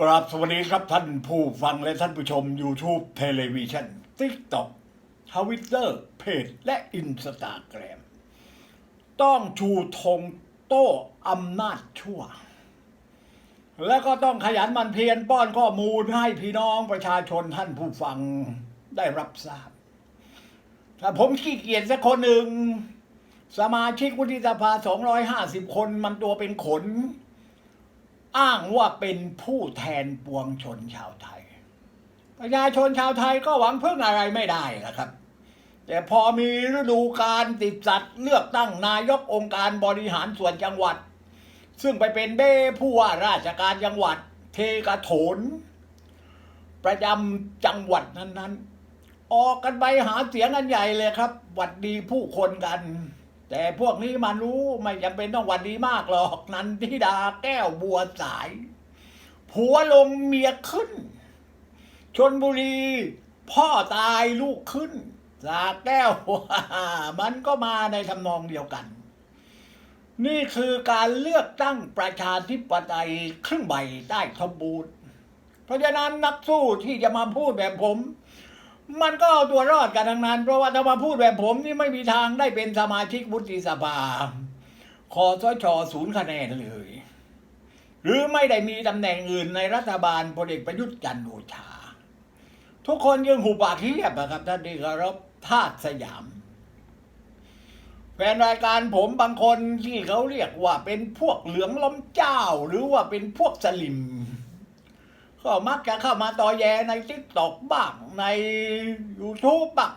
กราบสวัสดีครับท่านผู้ฟังและท่านผู้ชม YouTube เทเลวิชัน TikTok ทวิตเตอร์เพจและอินสตาแกรมต้องชูธงโต้อำนาจชั่ว แล้วก็ต้องขยันมันเพียรป้อนข้อมูลให้พี่น้องประชาชนท่านผู้ฟังได้รับทราบ ถ้าผมขี้เกียจสักคนหนึ่ง สมาชิกวุฒิสภา 250 คนมันตัวเป็นขน อ้างว่าเป็นผู้แทนปวงชนชาวไทย ประชาชนชาวไทยก็หวังพึ่งอะไรไม่ได้นะครับ แต่พอมีฤดูการติดจัดเลือกตั้งนายกองค์การบริหารส่วนจังหวัด ซึ่งไปเป็นเบ้ผู้ว่าราชการจังหวัด เทกระโถน ประจำจังหวัดนั้นๆ ออกกันไปหาเสียงกันใหญ่เลยครับหวัดดีผู้คนกัน แต่พวกนี้มันรู้ไม่จำเป็นต้องหวัดดีมากหรอก นันทิดาแก้วบัวสาย ผัวลงเมียขึ้น ชนบุรี พ่อตายลูกขึ้น สาแก้ว มันก็มาในทำนองเดียวกัน นี่คือการเลือกตั้งประชาธิปไตยครึ่งใบใต้สมบูรณ์เพราะฉะนั้นนักสู้ที่จะมาพูดแบบผม มันก็เอาตัวรอดกันทั้งนั้น เพราะว่าถ้ามาพูดแบบผมนี่ไม่มีทางได้เป็นสมาชิกวุฒิสภาคอสชศูนย์คะแนนเลย หรือไม่ได้มีตำแหน่งอื่นในรัฐบาลพลเอกประยุทธ์จันทร์โอชา ทุกคนยังหูปากเฮียบอะครับท่านที่เคารพทาสสยามแฟนรายการผมบางคนที่เขาเรียกว่าเป็นพวกเหลืองล้มเจ้า หรือว่าเป็นพวกสลิม ก็มักจะเข้ามาต่อแยในทิกตอกบ้างใน YouTube บ้าง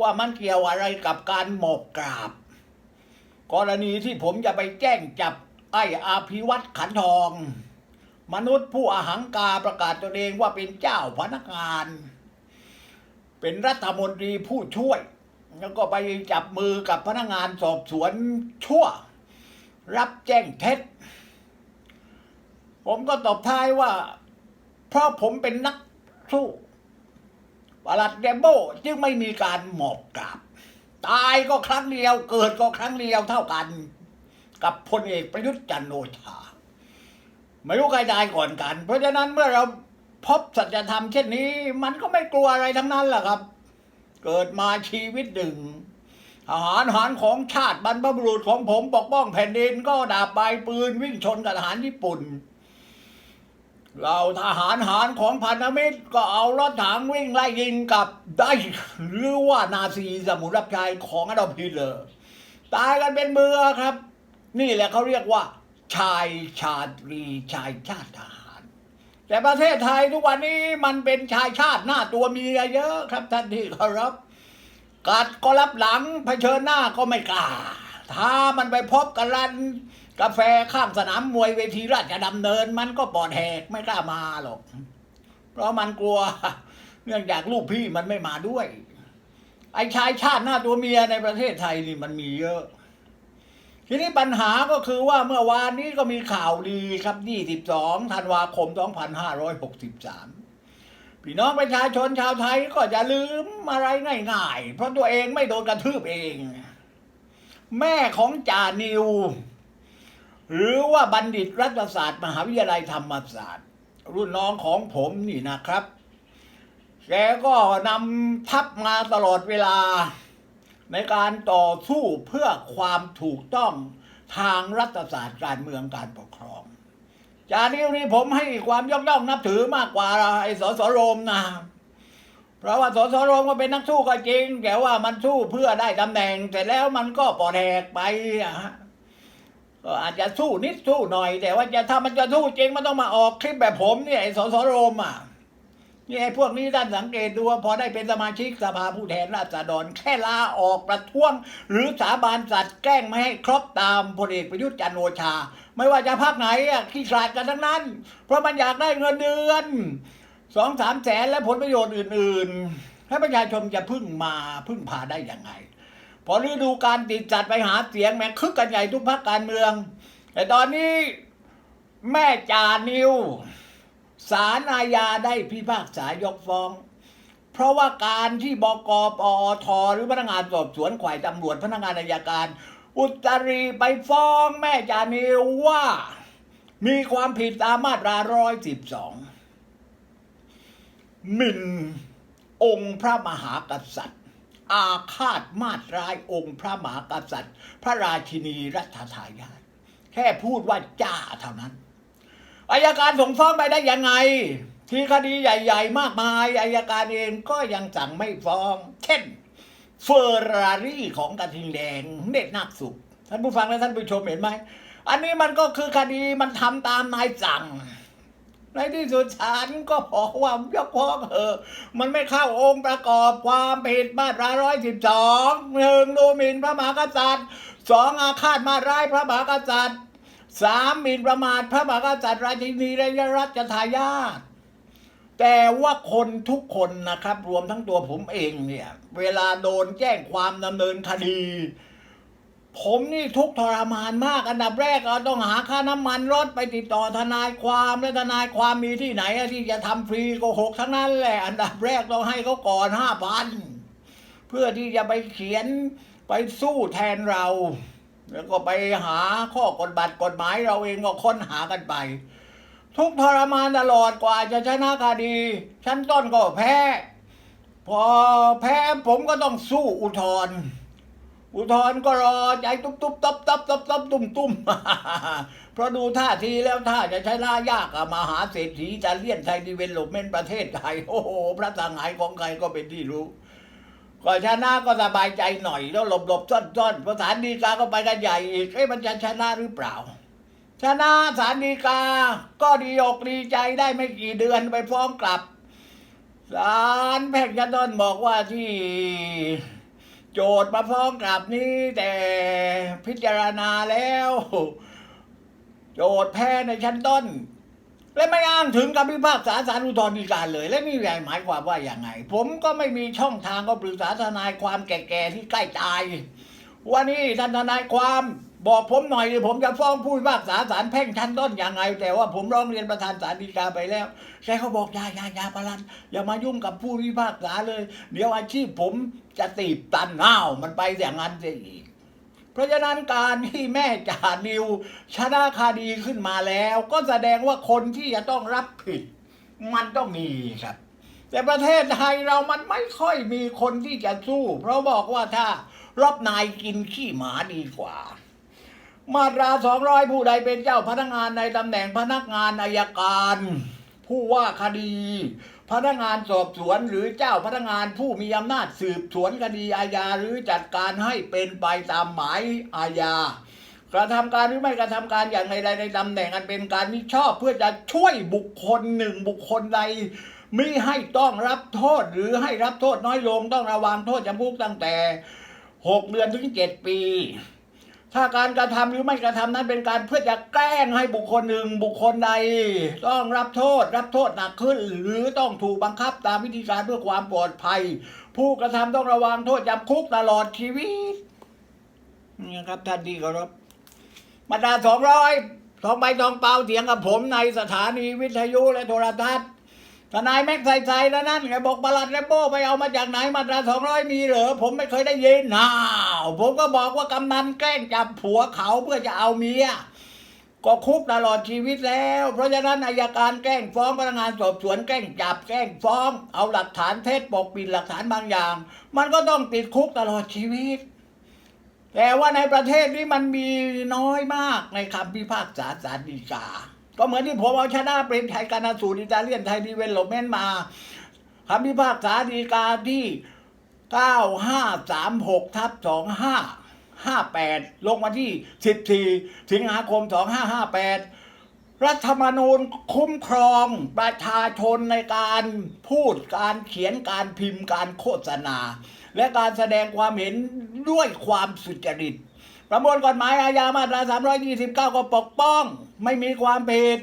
ว่ามันเกี่ยวอะไรกับการหมอบกราบ กรณีที่ผมจะไปแจ้งจับไอ้อาภิวัตขันทอง มนุษย์ผู้อาหังกาประกาศตนเองว่าเป็นเจ้าพนักงาน เป็นรัฐมนตรีผู้ช่วย แล้วก็ไปจับมือกับพนักงานสอบสวนชั่ว รับแจ้งเท็จ ผมก็ตอบท้ายว่า เพราะผมเป็นนักสู้ปลัดเดมโบจึงไม่มีการหมอบกราบ ตายก็ครั้งเดียว เกิดก็ครั้งเดียวเท่ากัน กับพลเอกประยุทธ์จันทร์โอชา ไม่รู้ใครตายก่อนกัน เพราะฉะนั้นเมื่อเราพบสัจธรรมเช่นนี้ มันก็ไม่กลัวอะไรทั้งนั้นแหละครับ เกิดมาชีวิตหนึ่งทหารหารของชาติบรรพบุรุษของผมปกป้องแผ่นดินก็ดาบปลายปืนวิ่งชนกับทหารญี่ปุ่น เราทหารหารของพันธมิตรก็เอารถถังวิ่งไล่ยิงกับได้หรือว่านาซีสมุนรับใช้ของอดอล์ฟฮิตเลอร์ตายกันเป็นเบือครับ นี่แหละเขาเรียกว่า ชายชาตรีชายชาติทหาร แต่ประเทศไทยทุกวันนี้มันเป็นชายชาติหน้าตัวเมียเยอะครับท่านที่เคารพกัดก็รับหลังเผชิญหน้าก็ไม่กล้าถ้ามันไปพบกันร้าน กาแฟข้างสนามมวยเวทีราชดำเนิน มันก็ปอดแหกไม่กล้ามาหรอก เพราะมันกลัว เนื่องจากลูกพี่มันไม่มาด้วย ไอ้ชายชาติหน้าตัวเมียในประเทศไทยนี่มันมีเยอะ ทีนี้ปัญหาก็คือว่าเมื่อวานนี้ก็มีข่าวดีครับ 22 ธันวาคม 2563 พี่น้องประชาชนชาวไทยก็จะลืมอะไรง่ายๆ เพราะตัวเองไม่โดนกระทืบเอง แม่ของจ่านิว หรือว่าบัณฑิตรัฐศาสตร์ มหาวิทยาลัยธรรมศาสตร์ รุ่นน้องของผมนี่นะครับ แกก็นำทัพมาตลอดเวลา ในการต่อสู้เพื่อความถูกต้องทางรัฐศาสตร์การเมืองการปกครอง จานิวนี่ผมให้ความยกย่องนับถือมากกว่าไอ้สสโรมนะเพราะว่าสสโรมก็เป็นนักสู้ก็จริง แต่ว่ามันสู้เพื่อได้ตำแหน่ง แต่แล้วมันก็ปอดแหกไปอะ ก็อาจจะสู้นิดสู้หน่อย แต่ว่าจะถ้ามันจะสู้จริงมันต้องมาออกคลิปแบบผมเนี่ยไอ้สสโรมอะนี่ไอ้พวกนี้ท่านสังเกตดูว่าพอได้เป็นสมาชิกสภาผู้แทนราษฎรแค่ลาออกประท้วง หรือสาบานสัตว์แกล้งไม่ให้ครบตามพลเอกประยุทธ์จันโอชา ไม่ว่าจะภาคไหนอะขี้ขลาดกันทั้งนั้น เพราะมันอยากได้เงินเดือนสองสามแสนและผลประโยชน์อื่น ๆ ให้ประชาชนจะพึ่งมาพึ่งพาได้ยังไง พอฤดูการติดจัดไปหาเสียงแม่คึกกันใหญ่ทุกพักการเมือง แต่ตอนนี้แม่จานิวศาลอาญาได้พิพากษายกฟ้อง เพราะว่าการที่บกปอทหรือพนักงานสอบสวนข่ายตำรวจพนักงานอายการ อุตรีไปฟ้องแม่จานิวว่า มีความผิดตามมาตราร้อยสิบสองหมิ่นองค์พระมหากษัตริย์ อาฆาตมาตร้ายองค์พระมหากษัตริย์ พระราชินีรัชทายาทแค่พูดว่าจ้าเท่านั้นอายการส่งฟ้องไปได้ยังไง ที่คดีใหญ่ ๆ มากมายอายการเองก็ยังสั่งไม่ฟ้อง เช่นเฟอร์รารี่ของกระทิงแดงเด็ดนักสุข ท่านผู้ฟังและท่านผู้ชมเห็นไหม อันนี้มันก็คือคดีมันทำตามนายสั่ง ในที่สุดศาลก็บอกว่ายกฟ้องเถอะมันไม่เข้าองค์ประกอบความผิดมาตราร้อยสิบสองหนึ่งดูหมิ่นพระมหากษัตริย์สองอาฆาตมาร้ายพระมหากษัตริย์สามหมิ่นประมาทพระมหากษัตริย์ราชินีและยรัชทายาทแต่ว่าคนทุกคนนะครับ รวมทั้งตัวผมเองเนี่ย เวลาโดนแจ้งความดำเนินคดี ผมนี่ทุกทรมานมาก อันดับแรกเราต้องหาค่าน้ำมันรถไปติดต่อทนายความและทนายความมีที่ไหนที่จะทำฟรีโกหกทั้งนั้นแหละ อันดับแรกต้องให้เขาก่อนห้าพันเพื่อที่จะไปเขียนไปสู้แทนเรา แล้วก็ไปหาข้อกฎบัตรกฎหมายเราเองก็ค้นหากันไป ทุกทรมานตลอดกว่าจะชนะคดีชั้นต้นก็แพ้ พอแพ้ผมก็ต้องสู้อุทธรณ์ อุทธรณ์ก็รอใจตุ๊บตุ๊บตับตับตับตับตุ้มตุ้มเพราะดูท่าทีแล้วถ้าจะใชนะยากอะมหาเศรษฐีจะเลี่ยนไทยดีเวนลบเมนประเทศไทย โอ้โห พระสังหายของใครก็เป็นที่รู้ก็ชนะก็สบายใจหน่อยแล้วหลบหลบซ่อนซ่อนพอศาลฎีกาก็ไปกันใหญ่อีกเอ้มันจะชนะหรือเปล่า ชนะศาลฎีกา ก็ดีอกดีใจได้ไม่กี่เดือนไปฟ้องกลับศาลแพ่งชั้นต้นบอกว่าที่ โจทย์มาฟ้องกลับนี้แต่พิจารณาแล้ว โจทย์แพ้ในชั้นต้น และไม่อ้างถึงคำพิพากษาศาลอุทธรณ์ฎีกาเลย และนี่หมายความว่าอย่างไง ผมก็ไม่มีช่องทางก็ปรึกษาทนายความแก่ๆที่ใกล้ตายวันนี้ท่านทนายความ บอกผมหน่อยดิผมจะฟ้องผู้พิพากษาศาลแพ่งชั้นต้นอยังไงแต่ว่าผมร้องเรียนประธานศาลฎีกาไปแล้วแกเขาบอกอยาอยาอยาประลันอย่ามายุ่งกับผู้พิพากษาเลย เดี๋ยวอาชีพผมจะตีบตันอ้าวมันไปอย่างนั้นเสียอีกเพราะฉะนั้นการที่แม่จ่านิวชนะคดีขึ้นมาแล้ว ก็แสดงว่าคนที่จะต้องรับผิด มันต้องมีครับ แต่ประเทศไทยเรามันไม่ค่อยมีคนที่จะสู้ เพราะบอกว่าถ้ารอบนายกินขี้หมาดีกว่า มาตราสองร้อยผู้ใดเป็นเจ้าพนักงานในตำแหน่งพนักงานอายการ ผู้ว่าคดี พนักงานสอบสวนหรือเจ้าพนักงานผู้มีอำนาจสืบสวนคดีอาญาหรือจัดการให้เป็นไปตามหมายอาญากระทำการหรือไม่กระทำการอย่างใดๆในตำแหน่งอันเป็นการมิชอบเพื่อจะช่วยบุคคลหนึ่งบุคคลใดมิให้ต้องรับโทษหรือให้รับโทษน้อยลงต้องระวังโทษจำคุกตั้งแต่หกเดือนถึงเจ็ดปี ถ้าการกระทำหรือไม่กระทำนั้นเป็นการเพื่อจะแกล้งให้บุคคลหนึ่งบุคคลใด ต้องรับโทษรับโทษหนักขึ้น หรือต้องถูกบังคับตามวิธีการเพื่อความปลอดภัย ผู้กระทำต้องระวังโทษจำคุกตลอดชีวิตนี่ครับท่านที่เคารพมาตราสองร้อยทองใบทองเปล่าเถียงกับผมในสถานีวิทยุและโทรทัศน์ทนายแม็กใส่ใจแล้วนั่นไงบอกประหลัดแรมโบ้ไปเอามาจากไหนมาตราสองร้อยมีเหรอผมไม่เคยได้ยินอ้า ผมก็บอกว่ากำนันแกล้งจับผัวเขาเพื่อจะเอาเมียก็คุกตลอดชีวิตแล้ว เพราะฉะนั้นอายการแกล้งฟ้องพนักงานสอบสวนแกล้งจับแกล้งฟ้อง เอาหลักฐานเท็จปกปิดหลักฐานบางอย่าง มันก็ต้องติดคุกตลอดชีวิต แต่ว่าในประเทศนี้มันมีน้อยมากในคำพิพากษาศาลฎีกา ก็เหมือนที่ผมเอาชนะเปรมชัยการนาสูตรอิตาเลียนไทยดีเวลลอปเมนต์มาคำพิพากษาฎีกาที่ 9536ทับ2558 ลงมาที่ 14 สิงหาคม 2558 รัฐธรรมนูญคุ้มครองประชาชนในการพูดการเขียนการพิมพ์การโฆษณา และการแสดงความเห็นด้วยความสุจริต ประมวลกฎหมายอาญามาตรา 329 ก็ปกป้อง ไม่มีความผิด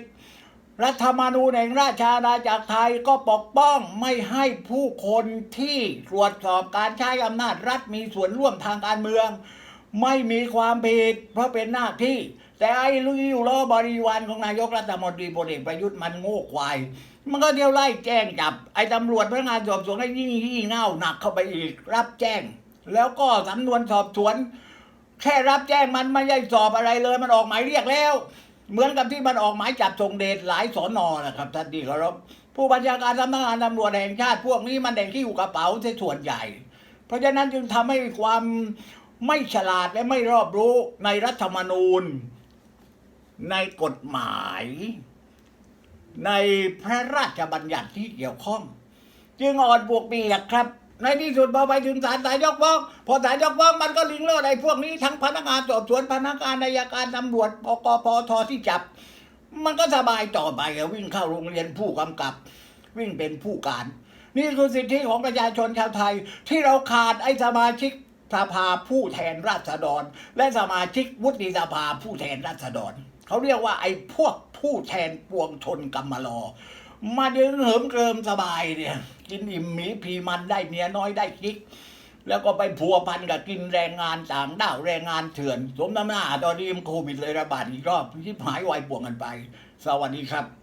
รัฐธรรมนูญแห่งราชอาณาจักรไทยก็ปกป้องไม่ให้ผู้คนที่ตรวจสอบการใช้อำนาจรัฐมีส่วนร่วมทางการเมือง ไม่มีความผิดเพราะเป็นหน้าที่ แต่ไอ้ลุยล้อบริวารของนายกรัฐมนตรีพลเอกประยุทธ์มันโง่ควาย มันก็เที่ยวไล่แจ้งจับ ไอ้ตำรวจพนักงานสอบสวนก็ยิ่งยิ่งเน่าหนักเข้าไปอีก รับแจ้ง แล้วก็สำนวนสอบสวน แค่รับแจ้งมันไม่ได้สอบอะไรเลย มันออกหมายเรียกแล้ว เหมือนกับที่มันออกหมายจับทรงเดชหลายสอนอนะครับท่านที่เคารพผู้บัญชาการสำนักงานตำรวจแห่งชาติ พวกนี้มันเด็กที่อยู่กระเป๋าเสียส่วนใหญ่ เพราะฉะนั้นจึงทำให้ความไม่ฉลาดและไม่รอบรู้ในรัฐธรรมนูญ ในกฎหมาย ในพระราชบัญญัติที่เกี่ยวข้อง จึงอ่อนบวกเปียกครับ ในที่สุดพอไปถึงศาลศาลยกฟ้องพอศาลยกฟ้องมันก็ลิงโลดไอ้พวกนี้ทั้งพนักงานสอบสวนพนักงานนายการตำรวจปกปทที่จับ มันก็สบายต่อไปวิ่งเข้าโรงเรียนผู้กำกับ วิ่งเป็นผู้การ นี่คือสิทธิของประชาชนชาวไทย ที่เราขาดไอ้สมาชิกสภาผู้แทนราษฎร และสมาชิกวุฒิสภาผู้แทนราษฎรเขาเรียกว่าไอ้พวกผู้แทนปวงชนกรรมลอ มาดึงเหิมเกริมสบายเนี่ย กินอิ่มหมีพีมันได้เมียน้อยได้กิ๊กแล้วก็ไปพัวพันกับกินแรงงานต่างด้าวแรงงานเถื่อน สมน้ำหน้าตอนนี้มันโควิดเลยระบาดอีกรอบที่หายวายป่วงกันไป สวัสดีครับ